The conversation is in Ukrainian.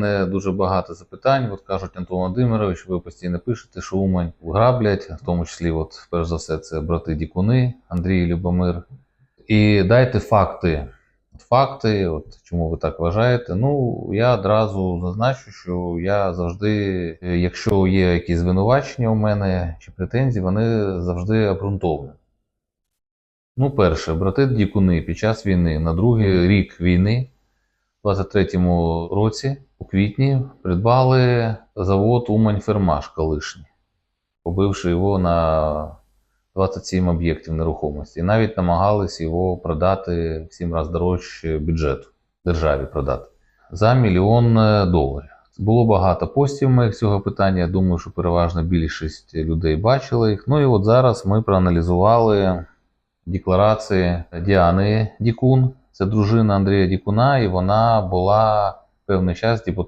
мене дуже багато запитань. От кажуть, Антон Володимирович, ви постійно пишете, що Умань граблять, в тому числі, от, перш за все, це брати Дікуни, Андрій Любомир. І дайте факти. Факти, от чому ви так вважаєте? Ну, я одразу зазначу, що я завжди, якщо є якісь звинувачення у мене чи претензії, вони завжди обґрунтовані. Ну, перше, брати Дікуни під час війни на другий рік війни, у 23-му році, у квітні, придбали завод Умань Фермаш колишній, побивши його на 27 об'єктів нерухомості. І навіть намагались його продати в 7 разів дорожче бюджету, державі продати за мільйон е, доларів. Було багато постів моїх цього питання. Я думаю, що переважна більшість людей бачила їх. Ну і от зараз ми проаналізували декларації Діани Дікун, це дружина Андрія Дікуна, і вона була певний час